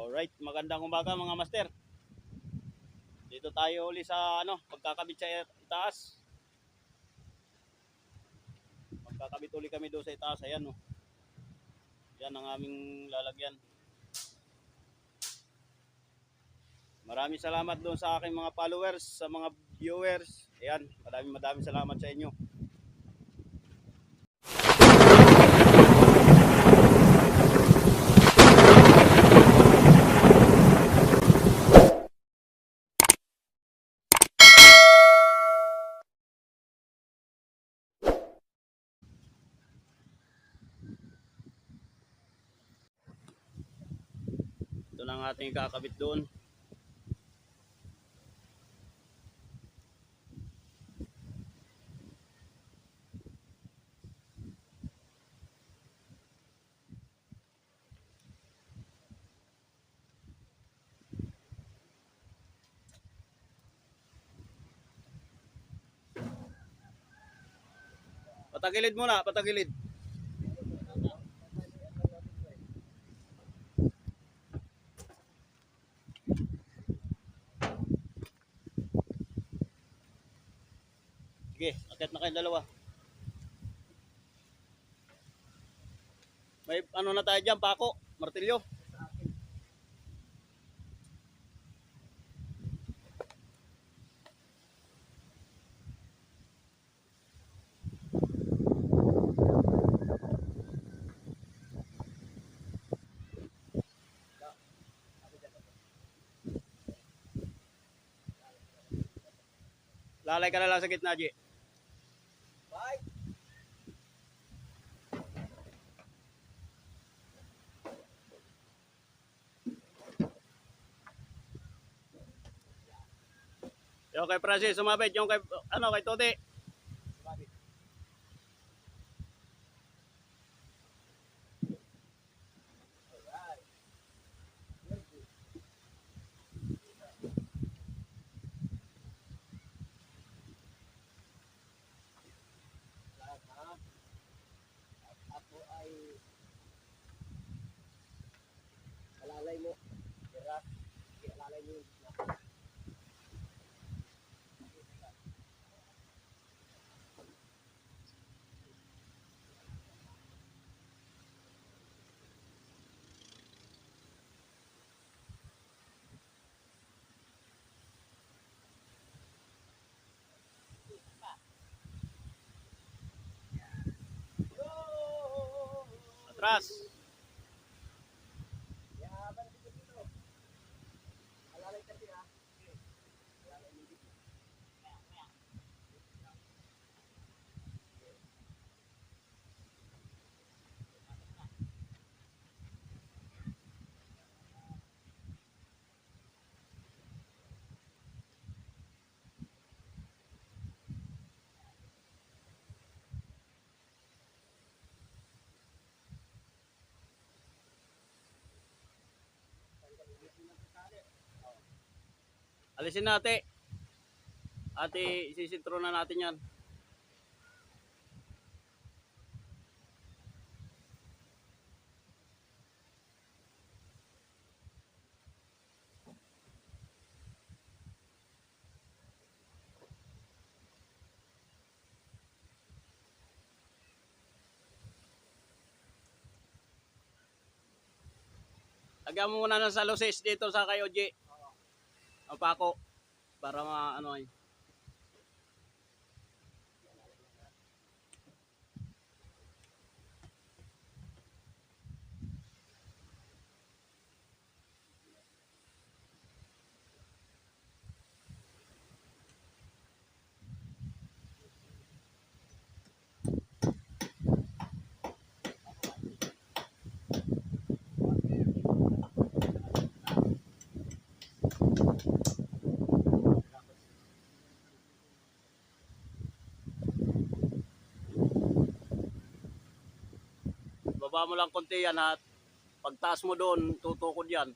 Alright, magandang umaga mga master. Dito tayo uli sa ano, pagkakabit sa itaas. Magkakabit uli kami doon sa itaas. Ayan oh. Yan ang aming lalagyan. Maraming salamat doon sa aking mga followers, sa mga viewers. Ayan, maraming maraming salamat sa inyo. Ang ating kakabit doon. Patagilid muna, patagilid. Sige, akit na kayong dalawa. May ano na tayo dyan, pako, martilyo. Lalay ka na lang sa gitna, G. kay Francis, sumabit. Yung kay, ano, kay Toti. atrás. Alisin natin. Ate, isisintro na natin yan. Lagyan mo muna ng salusis dito sa kayo, G. Ang pako. Para ma ano ay. Baba mo lang konti yan at pagtaas mo doon, tutukod yan.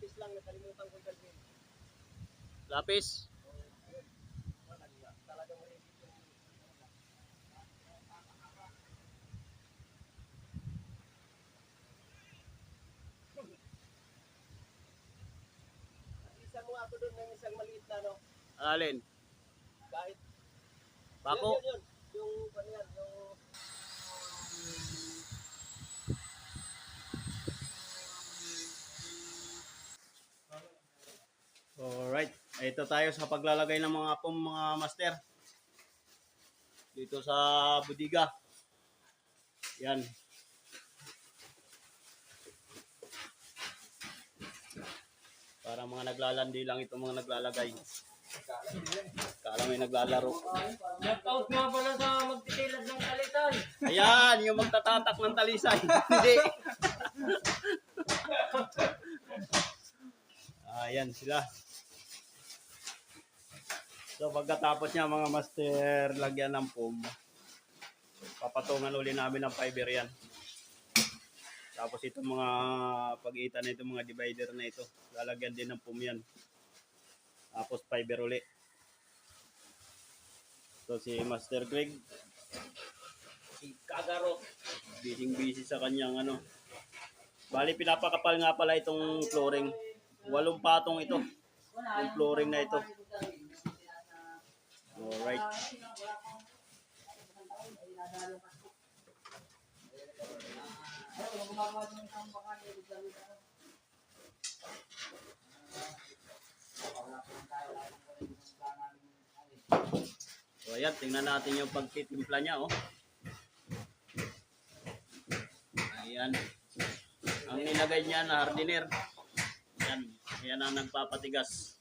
Lapis lang, nakalimutan ko dalhin. Lapis? Isang mo ako doon ng isang maliit na no. Alin? Kahit. Bako? Yun, yun, yun. Yung, ano yung Alright. Ito tayo sa paglalagay ng mga pum mga master. Dito sa budiga. Yan. Para mga naglalandi lang itong mga naglalagay. Kala may naglalaro. Shoutout nga pala sa magtitilad ng kalitay. Ayan, yung magtatatak ng talisay. Hindi. Ayan sila. So pagkatapos niya mga master, lagyan ng foam. Papatungan uli namin ng fiber yan. Tapos itong mga pagitan na itong mga divider na ito, lalagyan din ng foam yan. Tapos fiber uli. So si Master Greg, si Kagaro. busy busy sa kanyang ano. Bali pinapakapal nga pala itong flooring. Walong patong ito. Yung flooring na ito. Alright. So ayan, tingnan natin yung pagtitimpla niya oh. Ayan. Ang nilagay niya na hardiner. Yan. Yan ang nagpapatigas.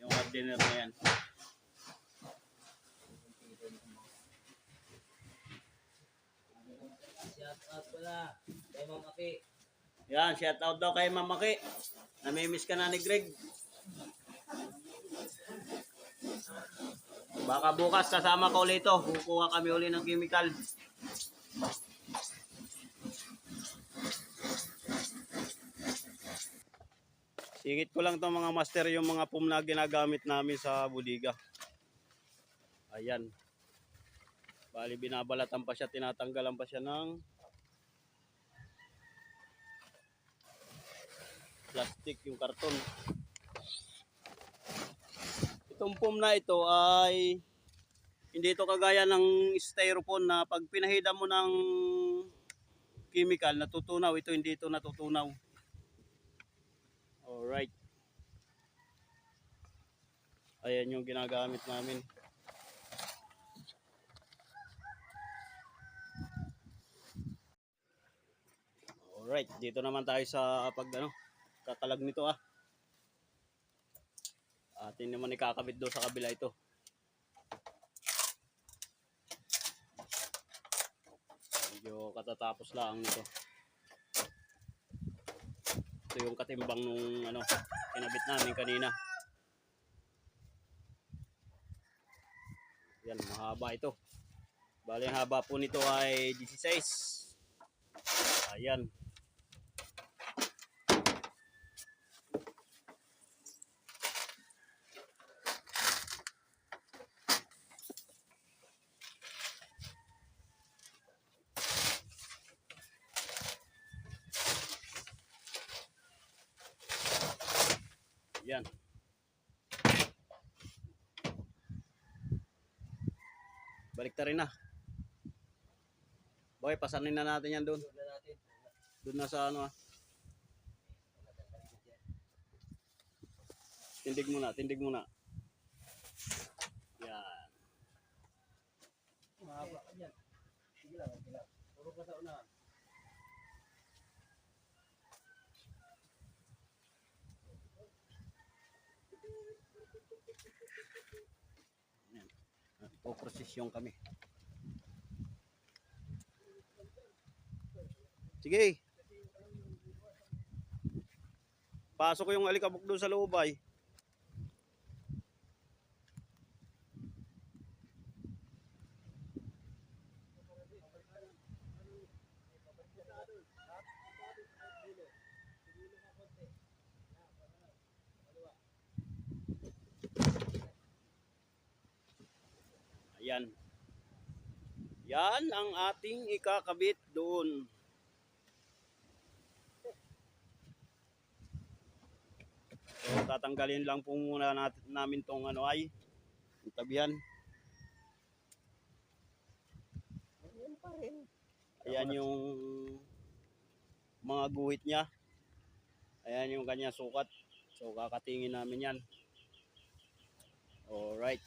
Yung hardiner na yan. Shoutout pala kay Ma'am Aki. Yan, shout out daw kay Mamaki. Namimiss ka na ni Greg. Baka bukas kasama ko ulit ito. Kukuha kami uli ng chemical. Singit ko lang to mga master yung mga pum na ginagamit namin sa budiga. Ayan. Bali binabalatan pa siya, tinatanggalan pa siya ng plastic yung karton. Itong foam na ito ay hindi ito kagaya ng styrofoam na pag pinahida mo ng chemical natutunaw. Ito hindi ito natutunaw. Alright. Ayan yung ginagamit namin. Alright, dito naman tayo sa pag ano, kakalag nito ah. Atin naman ikakabit doon sa kabila ito. Medyo katatapos lang nito. Ito yung katimbang nung ano, kinabit namin kanina. Yan, mahaba ito. Bali, ang haba po nito ay 16. Ayan. Yan. Balik ta rin na. Boy, pasanin na natin yan doon. Doon na sa ano ah. Tindig muna, tindig muna. Yan. Mahaba ka dyan. Sige lang, sige lang. Puro ka sa unahan. O prosesyon kami. Sige. Pasok ko yung alikabok doon sa loob ay. Yan. Yan ang ating ikakabit doon. So, tatanggalin lang po muna nat- namin tong ano ay yung tabihan. Yan pa rin. Ayan yung mga guhit niya. Ayan yung kanya sukat. So kakatingin namin yan. Alright.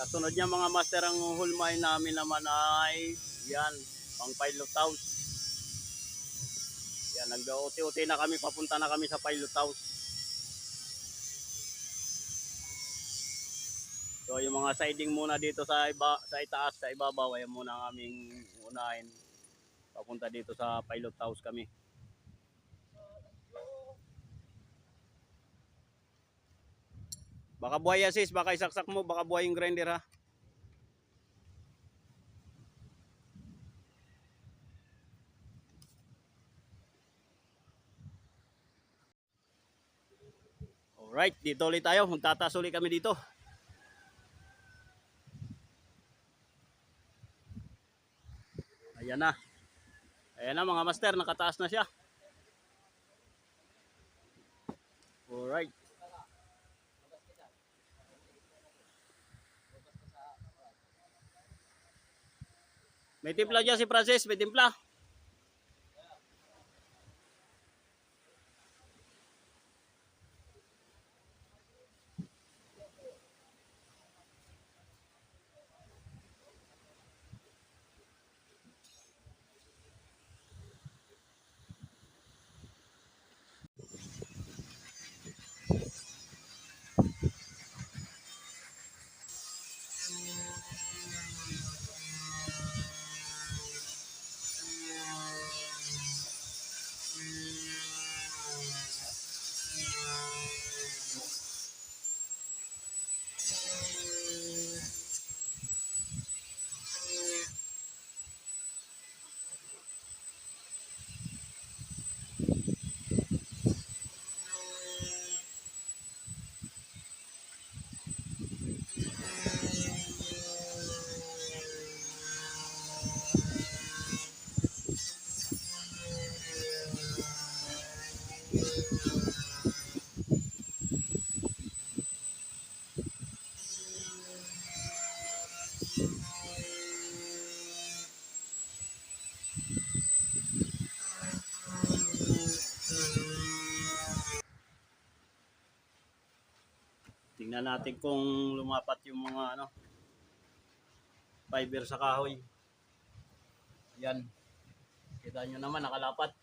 Kasunod niya mga master ang hulmay namin naman ay yan, pang pilot house. Yan, nag-uti-uti na kami, papunta na kami sa pilot house. So yung mga siding muna dito sa iba sa itaas sa ibabaw ay muna ang aming unahin. Papunta dito sa pilot house kami. Baka buhay yan, sis, baka isaksak mo, baka buhay yung grinder ha. Alright, dito ulit tayo. Magtataas ulit kami dito. Ayan na. Ayan na mga master, nakataas na siya. Alright. May timpla dyan si Francis, may timpla. Tingnan natin kung lumapat yung mga ano fiber sa kahoy. Yan. Kita nyo naman nakalapat.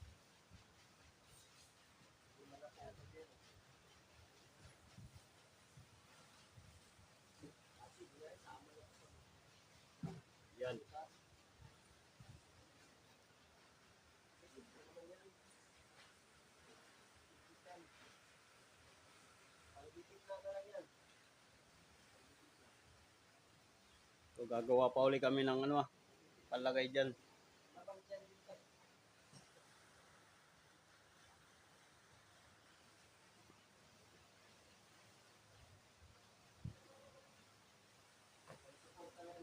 Yan. So gagawa pa uli kami ng ano ah, palagay dyan.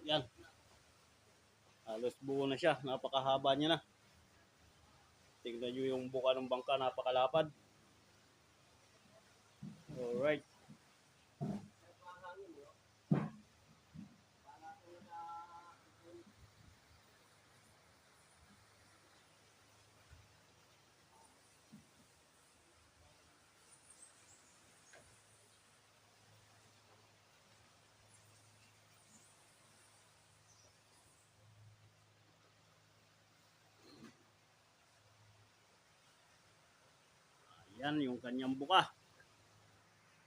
Yan. Halos buo na siya. Napakahaba niya na. Tingnan nyo yung buka ng bangka. Napakalapad. Alright. Yan, yung kanyang buka.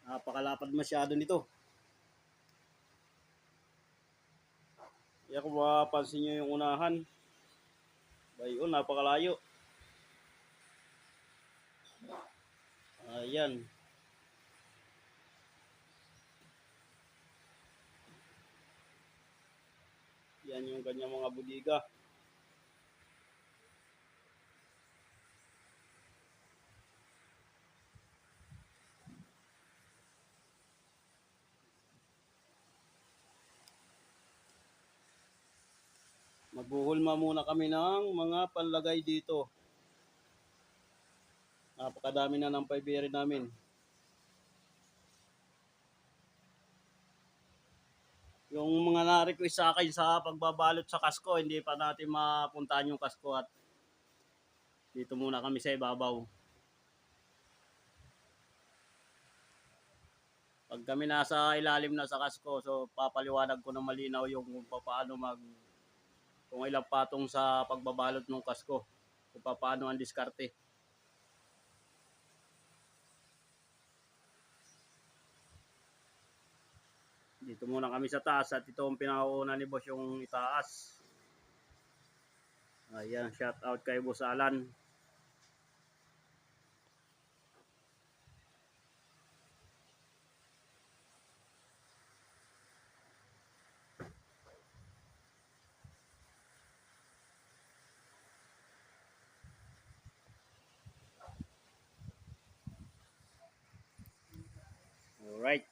Napakalapad masyado nito. Kaya kung mapapansin nyo yung unahan, Ayun, napakalayo. Ayan. Yan yung kanyang mga budiga. Magbuhulma muna kami ng mga panlagay dito. Napakadami na ng paibirin namin. Yung mga na-request sa akin sa pagbabalot sa kasko, hindi pa natin mapuntahan yung kasko at dito muna kami sa ibabaw. Pag kami nasa ilalim na sa kasko, so papaliwanag ko na malinaw yung kung paano mag kung ilang patong sa pagbabalot ng kasko kung paano ang diskarte. Dito muna kami sa taas at ito ang pinakauna ni boss yung itaas. Ayan, shout out kay Boss Alan. All right.